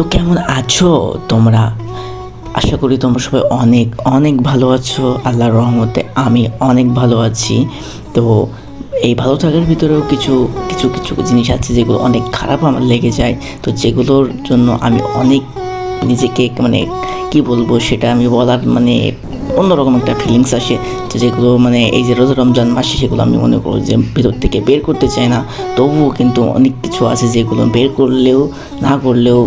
তো কেমন আছো তোমরা? আশা করি তোমরা সবাই অনেক অনেক ভালো আছো। আল্লাহর রহমতে আমি অনেক ভালো আছি। তো এই ভালো থাকার ভিতরেও কিছু কিছু কিছু জিনিস আছে যেগুলো অনেক খারাপ আমার লেগে যায়। তো যেগুলোর জন্য আমি অনেক নিজেকে মানে কি বলব সেটা আমি বলার মানে অন্যরকম একটা ফিলিংস আসে। তো যেগুলো মানে এই যে রোজা রমজান মাসে সেগুলো আমি মনে করি যে ভিতর থেকে বের করতে চাই না। তবুও কিন্তু অনেক কিছু আছে যেগুলো বের করলেও, না করলেও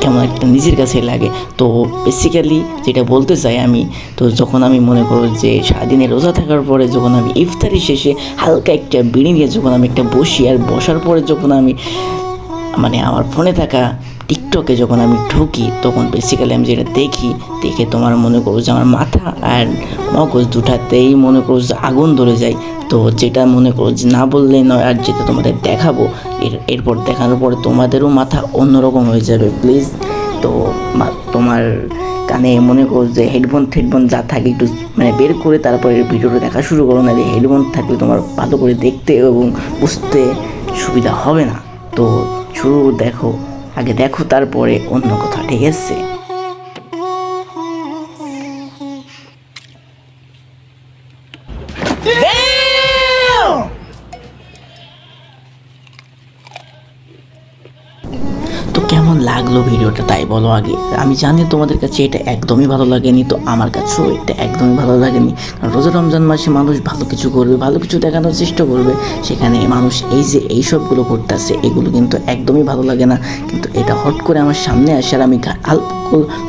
কেমন একটা নিজের কাছে লাগে। তো বেসিক্যালি যেটা বলতে চাই আমি, তো যখন আমি মনে করো যে সারাদিনে রোজা থাকার পরে যখন আমি ইফতারি শেষে হালকা একটা বিড়ি নিয়ে যখন আমি একটা বসি আর বসার পরে যখন আমি মানে আমার ফোনে থাকা টিকটকে যখন আমি ঢুকি, তখন বেসিক্যালি আমি যেটা দেখি, দেখে তোমার মনে করো যে আমার মাথা আর মগজ দুটাতেই মনে করো যে আগুন ধরে যায়। তো যেটা মনে করো যে না বললেই নয়, আর যেটা তোমাদের দেখাবো, এর, এরপর দেখানোর পরে তোমাদেরও মাথা অন্যরকম হয়ে যাবে প্লিজ তো তোমার কানে মনে করো যে হেডফোন হেডফোন যা থাকে একটু মানে বের করে তারপরে ভিডিওটা দেখা শুরু করো না হেডফোন থাকলে তোমার ভালো করে দেখতে এবং বুঝতে সুবিধা হবে না। তো শুরু দেখো। আগে দেখো তারপরে অন্য কথা ঠিক আছে? লাগল ভিডিওটা, তাই বলো আগে। আমি জানি তোমাদের কাছে এটা একদমই ভালো লাগেনি, তো আমার কাছেও এটা একদমই ভালো লাগেনি। কারণ রোজা রমজান মাসে মানুষ ভালো কিছু করবে, ভালো কিছু দেখানোর চেষ্টা করবে। সেখানে মানুষ এই যে এই সবগুলো করতেছে, এগুলো কিন্তু একদমই ভালো লাগে না। কিন্তু এটা হট করে আমার সামনে আসার আমি অল্প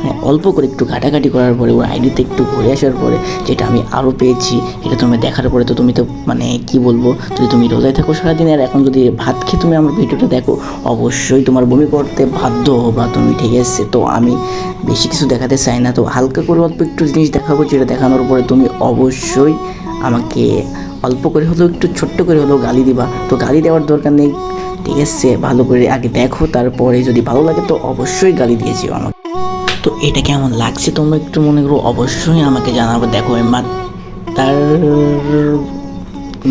মানে অল্প করে একটু ঘাটাঘাটি করার পরে, ওর আইডিতে একটু ঘুরে আসার পরে, যেটা আমি আরও পেয়েছি, এটা তুমি দেখার পরে তো তুমি তো মানে কি বলব, যদি তুমি রোজায় থাকো সারাদিন, আর এখন যদি ভাত খেয়ে তুমি আমার ভিডিওটা দেখো, অবশ্যই তোমার বমি করতে বাধ্য হবা তুমি, ঠিক আছে? তো আমি বেশি কিছু দেখাতে চাই না। তো হালকা করে অল্প একটু জিনিস দেখাবো যেটা দেখানোর পরে তুমি অবশ্যই আমাকে অল্প করে হলেও একটু ছোট্ট করে হলেও গালি দিবা। তো গালি দেওয়ার দরকার নেই, ঠিক আছে? ভালো করে আগে দেখো, তারপরে যদি ভালো লাগে তো অবশ্যই গালি দিয়েছিও আমাকে। তো এটা কেমন লাগছে তোমরা একটু মনে করো? অবশ্যই আমাকে জানাব। দেখো মা তার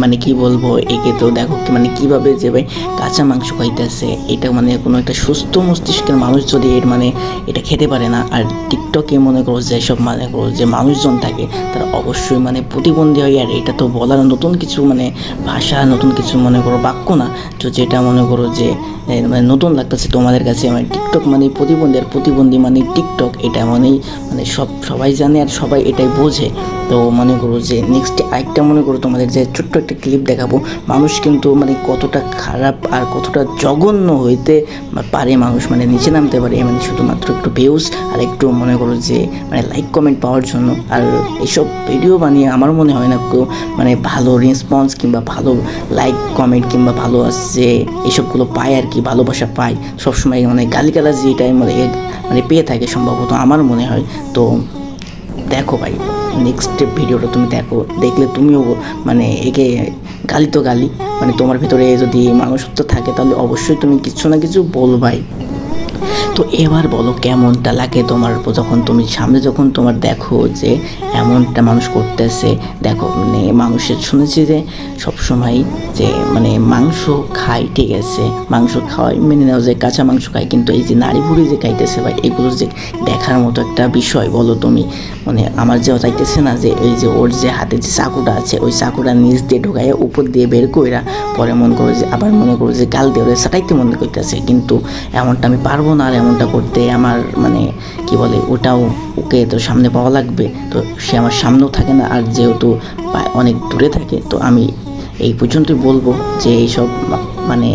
মানে কি বলব, একে তো দেখো মানে কীভাবে যে ভাই কাঁচা মাংস খাইতেছে, এটা মানে কোনো একটা সুস্থ মস্তিষ্কের মানুষ যদি এর মানে এটা খেতে পারে না। আর টিকটকে মনে করো যেসব মানে করো যে মানুষজন থাকে, তারা অবশ্যই মানে প্রতিবন্ধী হয়। আর এটা তো বলার নতুন কিছু মানে ভাষা, নতুন কিছু মনে করো বাক্য না, তো যেটা মনে করো যে মানে নতুন লাগতেছে তোমাদের কাছে। মানে টিকটক মানে প্রতিবন্ধী, আর প্রতিবন্ধী মানে টিকটক, এটা মানেই মানে সব, সবাই জানে আর সবাই এটাই বোঝে। তো মনে করো যে নেক্সট আরেকটা মনে করো তোমাদের যে ছোট্ট একটা ক্লিপ দেখাবো। মানুষ কিন্তু মানে কতটা খারাপ আর কতটা জঘন্য হইতে পারে মানুষ মানে নিচে নামতে পারে মানে শুধুমাত্র একটু ভিউজ আর একটু মনে করো যে মানে লাইক কমেন্ট পাওয়ার জন্য। আর এইসব ভিডিও বানিয়ে আমার মনে হয় না কেউ মানে ভালো রেসপন্স কিংবা ভালো লাইক কমেন্ট কিংবা ভালো আসছে, এইসবগুলো পায় আর কি, ভালোবাসা পায়। সবসময় মানে গালিগালাজ যেটাই মানে মানে পেয়ে থাকে সম্ভবত আমার মনে হয়। তো দেখো ভাই। নেক্সট ভিডিওটা তুমি দেখো। দেখলে তুমিও মানে একে গালি তো গালি মানে তোমার ভিতরে যদি মানুষত্ব থাকে, তাহলে অবশ্যই তুমি কিছু না কিছু বলবাই। তো এবার বলো, কেমনটা লাগে তোমার যখন তুমি সামনে যখন তোমার দেখো যে এমনটা মানুষ করতেছে, দেখো মানে মানুষের শুনেছি যে সবসময় যে মানে মাংস খায়, ঠিক আছে? মাংস খাওয়াই, মেনে নেওয়া যে কাঁচা মাংস খায়, কিন্তু এই যে নারী বুড়ি যে খাইতেছে ভাই, এগুলো যে দেখার মতো একটা বিষয়, বলো তুমি। মানে আমার যে চাইতেছে না যে এই যে ওর যে হাতে যে চাকুটা আছে, ওই চাকুটা নিচ দিয়ে ঢোকায় উপর দিয়ে বের কইরা পরে মনে করো যে, আবার মনে করো যে গাল দিয়ে সাটাইতে মনে করতেছে। কিন্তু এমনটা আমি পারব না আর এমনটা করতে আমার মানে কি বলে, ওটাও ওকে তো সামনে পাওয়া লাগবে। তো সে আমার সামনেও থাকে না আর যেহেতু অনেক দূরে থাকে, তো আমি এই পর্যন্তই বলব যে এইসব মানে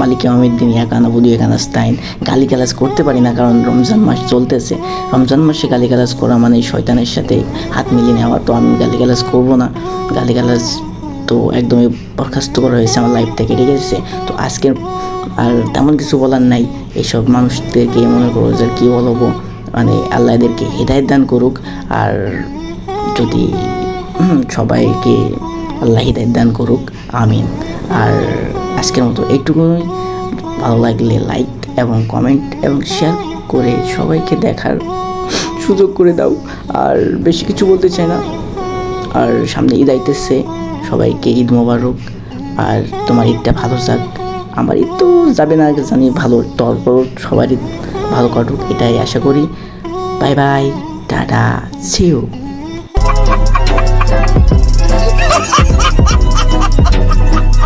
মালিক আহমেদ্দিন ইয়াকানা বুধু একানাস্তাইন গালি গালাজ করতে পারি না, কারণ রমজান মাস চলতেছে। রমজান মাসে গালি গালাজ করা মানে শয়তানের সাথে হাত মিলিয়ে নেওয়া, তো আমি গালি গালাজ করব না। গালি গালাজ তো একদমই বরখাস্ত করা হয়েছে আমার লাইফ থেকে, ঠিক আছে? তো আজকে আর তেমন কিছু বলার নাই। এইসব মানুষদেরকে মনে করো যে কী বলব? মানে আল্লাহ এদেরকে হৃদায়ত দান করুক, আর যদি সবাইকে আল্লাহ হৃদায়ত দান করুক, আমিন। আর আজকের মতো এইটুকুই। ভালো লাগলে লাইক এবং কমেন্ট এবং শেয়ার করে সবাইকে দেখার সুযোগ করে দাও। আর বেশি কিছু বলতে চাই না। আর সামনে ঈদ আইতেছে, সবাইকে ঈদ মোবারক। আর তোমার ঈদটা ভালো যাক। আমার ঈদ তো যাবে না, জানি ভালো তারপর সবারই ভালো কাটুক, এটাই আশা করি। Bye bye tata see you